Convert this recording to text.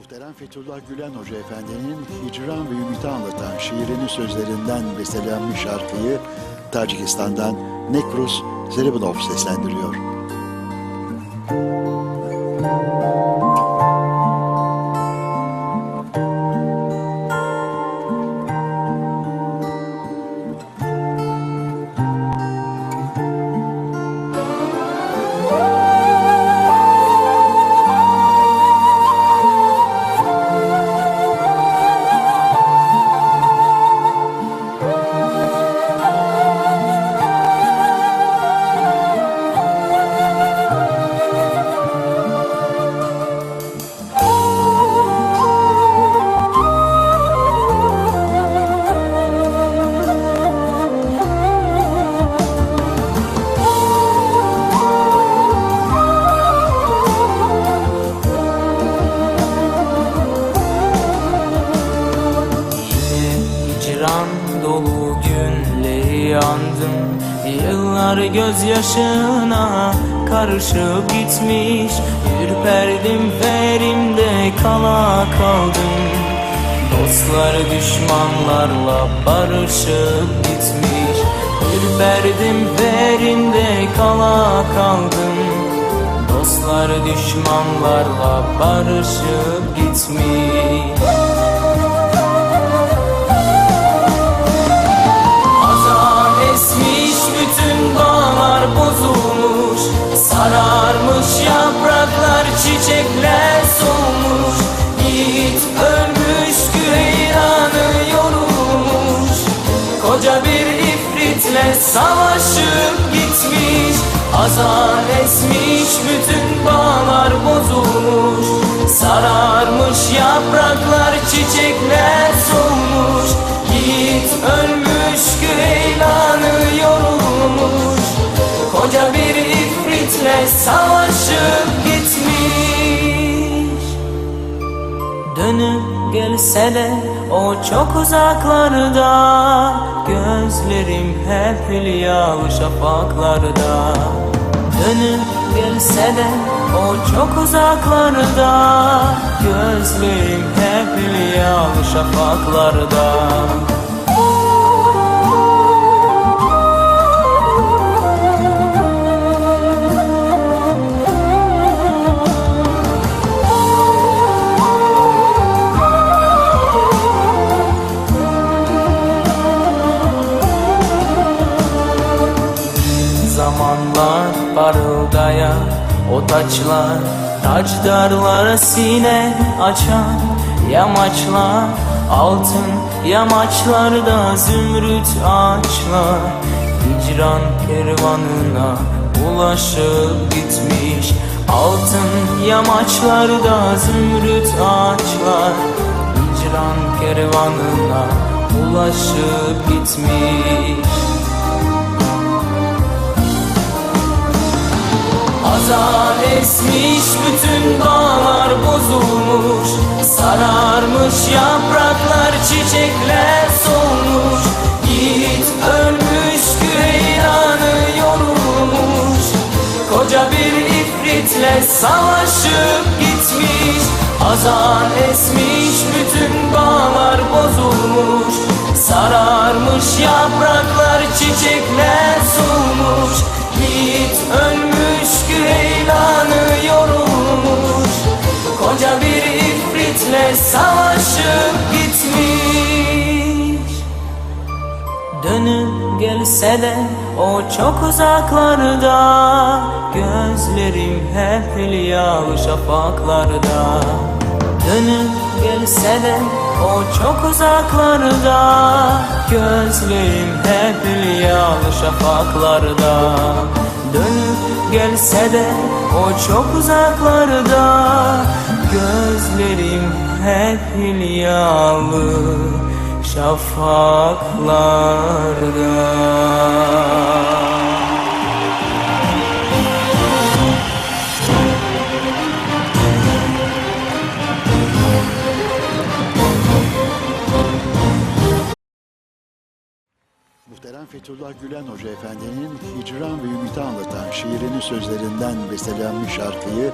Muhterem Fethullah Gülen Hoca Efendi'nin hicran ve ümiti anlatan şiirinin sözlerinden bestelenmiş şarkıyı Tacikistan'dan Nekrus Zeribinov seslendiriyor. Hicran dolu günleri yandım. Yıllar gözyaşına karışıp gitmiş Ürperdim ferimde kala kaldım. Dostlar düşmanlarla barışıp gitmiş Ürperdim ferimde kala kaldım. Dostlar düşmanlarla barışıp gitmiş Koca bir ifritle savaşıp gitmiş Azan esmiş bütün bağlar bozulmuş. Sararmış yapraklar çiçekler solmuş. Yiğit ölmüş güheylanı yorulmuş. Koca bir ifritle savaşıp gitmiş. Dönüp gelse de o çok uzaklarda. Gözlerim hep hülyalı şafaklarda. Dönüp gelse de o çok uzaklarda. Gözlerim hep hülyalı şafaklarda O taçlar taçdarlara sine açan Yamaçlar altın yamaçlarda zümrüt ağaçlar. Hicran kervanına ulaşıp gitmiş Altın yamaçlarda zümrüt ağaçlar. Hicran kervanına ulaşıp gitmiş Azan esmiş bütün bağlar bozulmuş. Sararmış yapraklar çiçekler solmuş. Yiğit ölmüş güheyranı yorulmuş. Koca bir ifritle savaşıp gitmiş. Azan esmiş bütün bağlar bozulmuş. Sararmış yapraklar çiçekler savaşıp gitmiş. Dönüp gelse de o çok uzaklarda Gözlerim hep hülyalı şafaklarda. Dönüp gelse de o çok uzaklarda Gözlerim hep hülyalı şafaklarda. Dönüp gelse de o çok uzaklarda Gözlerim hep hülyalı şafaklarda. Muhterem Fethullah Gülen Hoca Efendi'nin hicran ve ümiti anlatan şiirinin sözlerinden bestelenmiş şarkıyı